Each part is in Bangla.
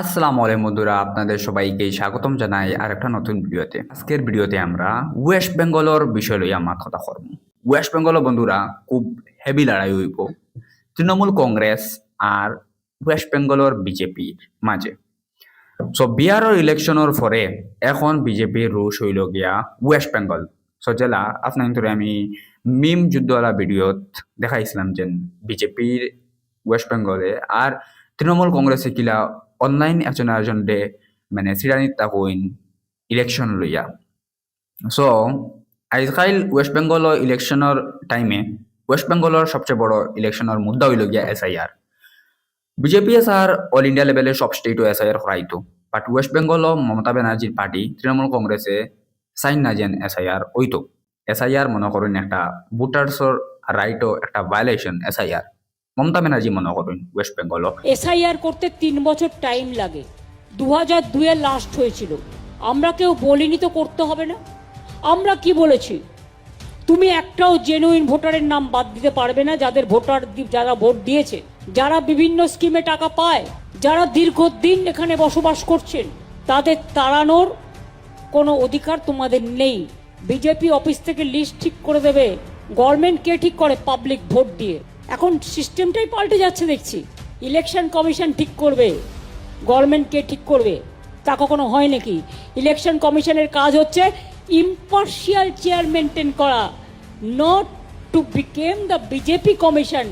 আসসালামু আলাইকুম বন্ধুরা, আপনাদের সবাইকে স্বাগতম জানাই আর একটা নতুন ভিডিওতে। আজকের ভিডিওতে আমরা ওয়েস্ট বেঙ্গলের বিষয় লইয়া আমার কথা করব। ওয়েস্ট বেঙ্গল বন্ধুরা খুব হেভি লড়াই হইব। তৃণমূল কংগ্রেস আর ওয়েস্ট বেঙ্গলের বিজেপির মাঝে। সো বিহারের ইলেকশনের পরে এখন বিজেপির রুশ হইল গিয়া ওয়েস্ট বেঙ্গল। সো জেলা আপনার আমি মিম যুদ্ধওয়ালা ভিডিওত দেখাইছিলাম যে বিজেপির ওয়েস্ট বেঙ্গলে আর তৃণমূল কংগ্রেসে কিলা অনলাইন একজন আরেকজন ডে মানে সিরানিত তাকইন ইলেকশন লইয়া। সো আজকাল ওয়েস্ট বেঙ্গল ইলেকশনের টাইমে ওয়েস্ট বেঙ্গলের সবচেয়ে বড় ইলেকশনের মুদ্দা হইল গিয়া এস আই আর বিজেপি আর অল ইন্ডিয়া লেভেলে সব স্টেটও এস আই আর করাইতো। বাট ওয়েস্ট বেঙ্গল মমতা ব্যানার্জির পার্টি তৃণমূল কংগ্রেসে সাইন না যেন এস আই আর ওইতো এস আই আর মনে করেন একটা ভোটার্সর রাইটও একটা violation S I R Mamata Banerjee মনে করুন ওয়েস্ট বেঙ্গল এসআইআর করতে তিন বছর টাইম লাগে। দু হাজার দুয়ে লাস্ট হয়েছিল। আমরা কেউ বলিনি তো করতে হবে না। আমরা কি বলেছি? তুমি একটাও জেনুইন ভোটারের নাম বাদ দিতে পারবে না, যাদের ভোটার যারা ভোট দিয়েছে। যারা বিভিন্ন স্কিমে টাকা পায়, যারা দীর্ঘদিন এখানে বসবাস করছেন, তাদের তাড়ানোর কোনো অধিকার তোমাদের নেই। বিজেপি অফিস থেকে লিস্ট ঠিক করে দেবে। গভর্নমেন্ট কে ঠিক করে পাবলিক ভোট দিয়ে। এখন সিস্টেমটাই পাল্টে যাচ্ছে দেখছি ইলেকশন কমিশন ঠিক করবে গভর্নমেন্ট কে ঠিক করবে তা কখনো হয় নাকি ইলেকশন কমিশনের কাজ হচ্ছে ইম্পার্শিয়াল চেয়ার মেনটেন করা not to become the BJP commission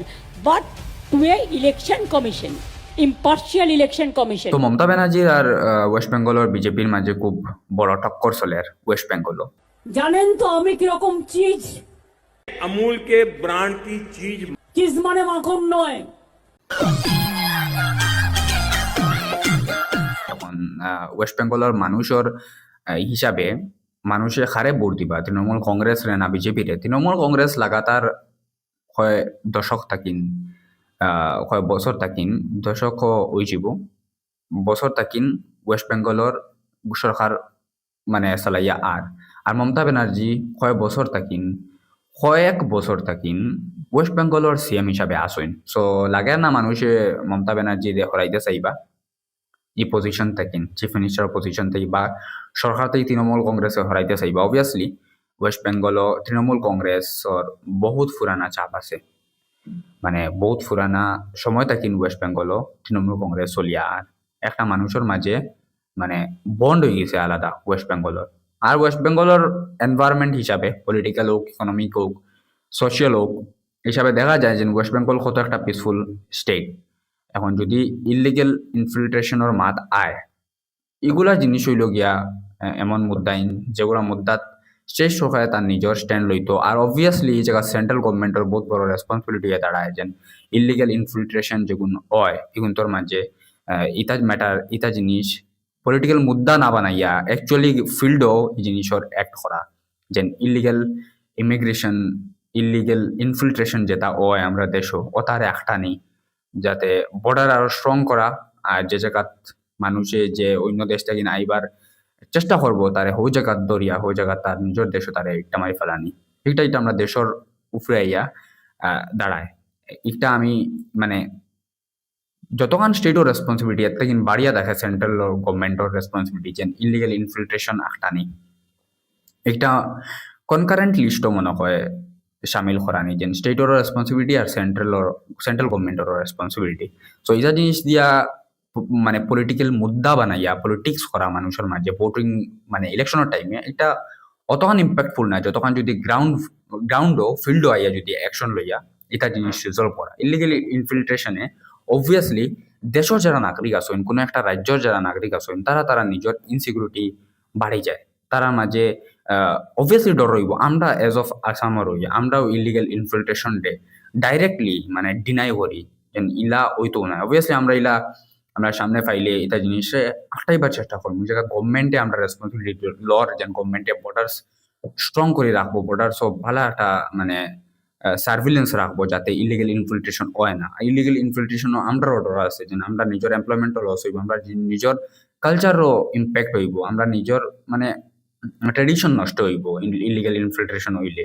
but to a election commission impartial election commission তো মমতা ব্যানার্জির আর আহ, ওয়েস্ট বেঙ্গলের বিজেপির মাঝে খুব বড় টক্কর চলে আর ওয়েস্ট বেঙ্গল জানেন তো আমি কিরকম চিজ अमूल के ब्रांड की चीज চিজ মানে মাখন নয়। ওয়েস্ট বেঙ্গলের মানুষের হিসাবে মানুষে খারে ভোট দিবা। তৃণমূল কংগ্রেস রে না বিজেপি রে তৃণমূল কংগ্রেস লাগাতার কয় দশক থাকিন আহ, কয় বছর থাকিন দশক যাব। বছর থাকিন ওয়েস্ট বেঙ্গলের সরকার মানে চালাইয়া আর আর মমতা ব্যানার্জি কয় বছর থাকিন কয়েক বছর থাকিন ওয়েস্ট বেঙ্গলের সিএম হিসাবে আসইন সো লাগে না মানুষে মমতা ব্যানার্জি হরাইতে চাইবা? ই পজিশন থাকেন চিফ মিনিস্টার পজিশন থেকে বা সরকার থেকে তৃণমূল কংগ্রেসে হরাইতে চাইবা। অবভিয়াসলি ওয়েস্ট বেঙ্গল তৃণমূল কংগ্রেসর বহুত পুরানা চাপ আছে। মানে বহুত পুরানা সময় থাকিন ওয়েস্ট বেঙ্গল তৃণমূল কংগ্রেস চলিয়া। আর একটা মানুষের মাঝে মানে বন্ড হয়ে গেছে আলাদা ওয়েস্ট বেঙ্গলের আর ওয়েস্ট বেঙ্গলের এনভায়রনমেন্ট হিসাবে পলিটিক্যাল হোক ইকোনমিক হোক সোশিয়াল হোক হিসাবে দেখা যায় যে ওয়েস্ট বেঙ্গল কত একটা পিসফুল স্টেট এখন যদি ইলিগেল ইনফিল্ট্রেশনের মাত আয় এগুলা জিনিস হইল গিয়া এমন মুদ্দাইন যেগুলা মুদ্দাত শেষ সরকারে তার নিজের স্ট্যান্ড লইত। আর অবভিয়াসলি এই জায়গা সেন্ট্রাল গভর্নমেন্টের বহুত বড় রেসপন্সিবিলিটি দাঁড়ায় যেন ইলিগেল ইনফিল্ট্রেশন যেগুন হয় এগুন্তর মাঝে আহ, ইতা ম্যাটার ইতা জিনিস। পলিটিক্যাল মুদ্দা না বানাইয়া অ্যাকচুয়ালি ফিল্ডও এই জিনিসের অ্যাক্ট করা। যেন ইলিগেল ইমিগ্রেশন ইলিগেল ইনফিল্ট্রেশন যেটা হয় আমরা দেশও, ও তার একটা নেই। যাতে বর্ডার আরও স্ট্রং করা, আর যে জায়গাত মানুষে যে অন্য দেশ থেকে আইবার চেষ্টা করব, তারে হৌ জায়গাত দরিয়া, হৌ জায়গা তার নিজের দেশও তারে একটা মারি ফেলানি। এটা এটা আমরা দেশের উপরে আইয়া দাঁড়ায়। এটা আমি মানে যতক্ষণ স্টেটও রেসপন্সিবিলিটি এর থেকে বাড়িয়া দেখে সেন্ট্রাল গভর্নমেন্টের রেসপন্সিবিলিটি যেন ইলিগেল ইনফিল্ট্রেশন একটা নেই। একটা কনকারেন্ট লিস্টও মনে হয় সামিল করা নেই। যেন স্টেটেরও রেসপন্সিবিলিটি আর সেন্ট্রালর সেন্ট্রাল গভর্নমেন্টেরও রেসপন্সিবিলিটি সো এটা জিনিস দিয়া মানে পলিটিক্যাল মুদ্দা বানাইয়া পলিটিক্স করা মানুষের মাঝে ভোটিং মানে ইলেকশনের টাইমে এটা অতখান ইম্প্যাক্টফুল না যতক্ষণ যদি গ্রাউন্ড গ্রাউন্ডও ফিল্ডও আইয়া যদি অ্যাকশন লইয়া এটা জিনিস রিজলভ করা ইলিগেল ইনফিল্ট্রেশনে অবভিয়াসলি দেশের যারা নাগরিক আছেন কোনো একটা রাজ্যের যারা নাগরিক আছেন তারা তারা নিজের ইনসিকিউরিটি বাড়ি যায়। তারা মাঝে অবভিয়াসলি ডর রইব আমরা এজ অফ আসামর রই আমরাও ইলিগেল ইনফিল্ট্রেশন ডে ডাইরেক্টলি মানে ডিনাই করি যেন ইলা ওইতো না অবভিয়াসলি আমরা ইলা, আমরা সামনে পাইলে এটা জিনিসে আটাইবার চেষ্টা করব যেটা গভর্নমেন্টে আমরা রেসপন্সিবিলিটি লর যেন গভর্নমেন্টে বর্ডার্স স্ট্রং করে রাখব বর্ডার সব ভালো একটা মানে সার্ভিলেন্স রাখব যাতে ইলিগেল ইনফিল্ট্রেশন হয় না। ইলিগেল ইনফিল্ট্রেশনও আমরা অর্ডার আছে, যেন আমরা নিজের এমপ্লয়মেন্টও লস হইব, আমরা নিজের কালচারও ইম্প্যাক্ট হইব, আমরা নিজের মানে ট্রেডিশন নষ্ট হইব ইলিগেল ইনফিল্ট্রেশন হইলে।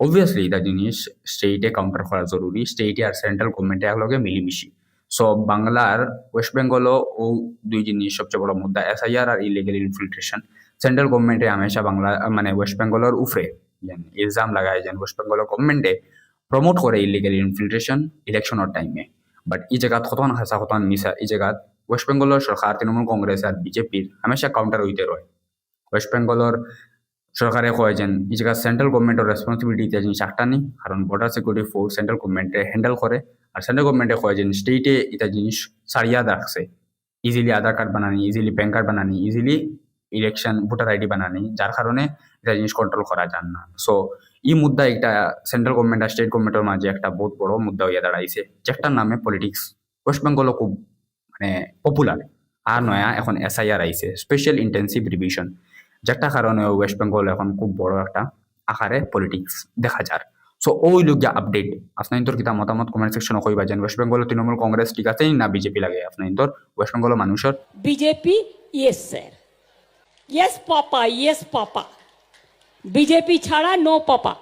অবভিয়াসলি এটা জিনিস স্টেটে কাউন্টার করা জরুরি স্টেটে আর সেন্ট্রাল গভর্নমেন্টে একলগে মিলিমিশি। সো বাংলার ওয়েস্ট বেঙ্গলও ও দুই জিনিস সবচেয়ে বড় মুদ্রা এসআইআর আর ইলিগেল ইনফিল্ট্রেশন সেন্ট্রাল গভর্নমেন্টে হামেশা বাংলা মানে ওয়েস্ট বেঙ্গলের উফরে যেন ইলজাম লাগায়, যেন ওয়েস্ট বেঙ্গলের গভর্নমেন্টে প্রমোট করে ইলিগেল ইনফিল্ট্রেশন ইলেকশনের টাইমে বাট এই জায়গাত কতন হাসা কতন মিসা এই জায়গাত ওয়েস্ট বেঙ্গলের সরকার, তৃণমূল কংগ্রেস আর বিজেপির হামেশা কাউন্টার হইতে রয়। ওয়েস্ট বেঙ্গলের সরকারে কয় যেন এই জায়গা সেন্ট্রাল গভর্নমেন্টের রেসপন্সিবিলিটি এটা জিনিস একটা নি কারণ বর্ডার সিকিউরিটি ফোর্স সেন্ট্রাল গভর্নমেন্টে হ্যান্ডেল করে, আর সেন্ট্রাল গভর্নমেন্টে কয় যেন স্টেটে এটা জিনিস সারিয়া রাখছে। ইজিলি আধার কার্ড বানানি ইজিলি প্যান কার্ড বানানি ইজিলি ইলেকশন ভোটার আইডি বানানি, যার কারণে এটা জিনিস কন্ট্রোল করা যান না। সো এই মুদ্রা একটা সেন্ট্রাল গভর্নমেন্ট আর স্টেট গভর্নমেন্টের মাঝে একটা বহুত বড় মুদ্রা হইয়া দাঁড়াইছে, যেটার নামে পলিটিক্স ওয়েস্ট বেঙ্গলও খুব মানে পপুলার আর নয়া এখন এসআইআর আইছে স্পেশাল ইন্টেন্সিভ রিভিশন যেটা কারণে ওয়েস্ট বেঙ্গল এখন খুব বড় একটা আকারে পলিটিক্স দেখা যার সো ওই লোক যা আপডেট আপনার তোর কিতা মতামত কমেন্ট সেকশনে কইবা যেন ওয়েস্ট বেঙ্গল তৃণমূল কংগ্রেস ঠিক আছে না বিজেপি লাগে? আপনার তোর ওয়েস্ট বেঙ্গল মানুষের BJP yes sir yes papa yes papa BJP ছাড়া নো পাপা